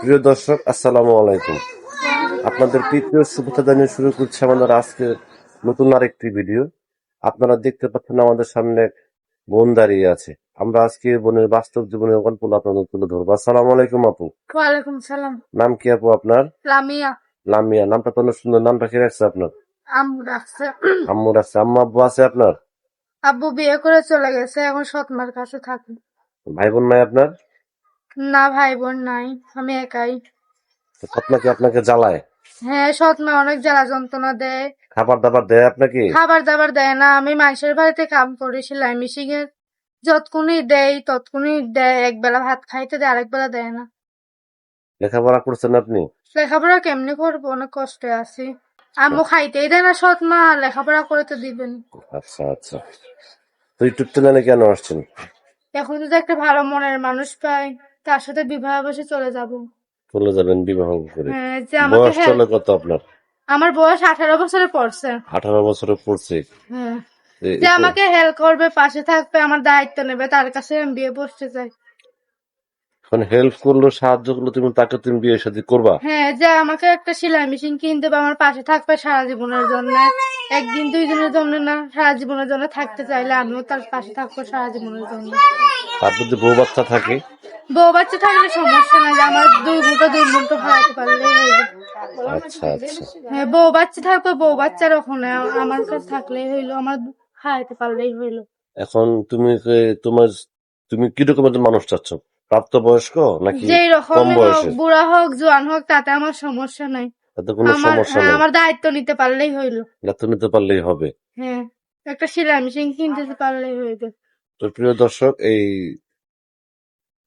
প্রিয় দর্শক আসসালামু আলাইকুম। আপনাদের তৃতীয় শুভেচ্ছা জানিয়ে শুরু করছি আমাদের আজকে নতুন আরেকটি ভিডিও। আপনারা দেখতে পাচ্ছেন আমাদের সামনে এক বোন দাঁড়িয়ে আছে। আমরা আজকে বোনের বাস্তব জীবনের গল্প আপনাদের তুলে ধরবো। আসসালামু আলাইকুম আপু। ওয়ালাইকুম সালাম। নাম কি আপু আপনার? লামিয়া। লামিয়া। নামটা তো অনেক সুন্দর। নামটা কি রাখছে আপনার? আম্মু ডাকছে আম্মু রাখছে। আম্মু আব্বু আছে আপনার? আব্বু বিয়ে করে চলে গেছে। এখন সৎমার কাছে থাকি ভাই বোন নাই আপনার? না ভাই বোন নাই আমি একাই। সৎমা কি আপনাকে জ্বালায়? হ্যাঁ সৎমা অনেক জ্বালা যন্ত্রণা দেয়। খাবার দাবার দেয় আপনাকে? খাবার দাবার দেয় না আমি মানুষের বাড়িতে কাম করি সেলাই মেশিনে যতক্ষণই দেয় ততক্ষণই দেয় এক বেলা ভাত খাইতে দেয় আরেক বেলা দেয় না। লেখাপড়া করছেন আপনি? লেখাপড়া কেমনি করব? অনেক কষ্টে আছি। আম্মু খাইতেই দেয় না সৎ সৎমা লেখাপড়া করে তো দিবেন। আচ্ছা আচ্ছা। তো ইউটিউব চ্যানেলে কেন আসছেন? এখন যদি একটা ভালো মনের মানুষ পাই তার সাথে বিবাহ বসে চলে যাব। চলে যাবেন বিবাহ করে। হ্যাঁ যে আমাকে বয়স চলে কত আপনার? আমার বয়স আঠারো বছরে পড়ছে। আঠারো বছরে পড়ছে। হ্যাঁ। যে আমাকে হেল্প করবে পাশে থাকবে আমার দায়িত্ব নেবে তার কাছে আমি বিয়ে বসতে চাই। এখন হেল্প করল সাহায্য করল তুমি তাকে তুমি বিয়ে শাদী করবা? হ্যাঁ যে আমাকে একটা সেলাই মেশিন কিনতে হবে আমার পাশে থাকবে সারা জীবনের জন্য। একদিন দুই দিনের জন্য না সারা জীবনের জন্য থাকতে চাইলে আমিও তার পাশে থাকব সারা জীবনের জন্য। তার যদি বউ বাচ্চা থাকে বউ বাচ্চা থাকলে সমস্যা নাই আমার দুই মুঠো দুই ভাড়াতে পারলেই হয়ে আচ্ছা আচ্ছা। হ্যাঁ বউ বাচ্চা থাকবে বউ বাচ্চার ওখানে আমার কাছে থাকলেই হইল আমার খাইতে পারলেই হইল। এখন তুমি তোমার তুমি কি রকমের মানুষ চাচ্ছ? প্রাপ্ত বয়স্ক নাকি যেই রকম বুড়া হোক জোয়ান হোক তাতে আমার সমস্যা নাই। তাতে কোনো সমস্যা হ্যাঁ, নেই। আমার দায়িত্ব নিতে পারলেই হইল। দায়িত্ব নিতে পারলেই হবে। হ্যাঁ একটা সেলাই মেশিন কিনতে পারলেই হইল তো প্রিয় দর্শক এই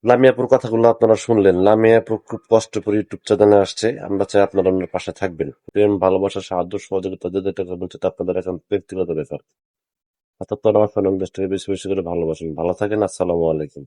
লামিয়াপুর কথাগুলো আপনারা শুনলেন। লামিয়াপুর খুব কষ্ট করে ইউটিউব চ্যানেলে আসছে। আমরা চাই আপনারা আপনার পাশে থাকবেন। প্রেম, ভালোবাসা, সাহায্য, সহযোগিতা যে যেটা করবেন সেটা আপনাদের এখন ব্যক্তিগত ব্যাপার। অর্থাৎ আমার ফ্যানেল দেশটাকে বেশি বেশি করে ভালোবাসেন ভালো থাকেন, আসসালামু আলাইকুম।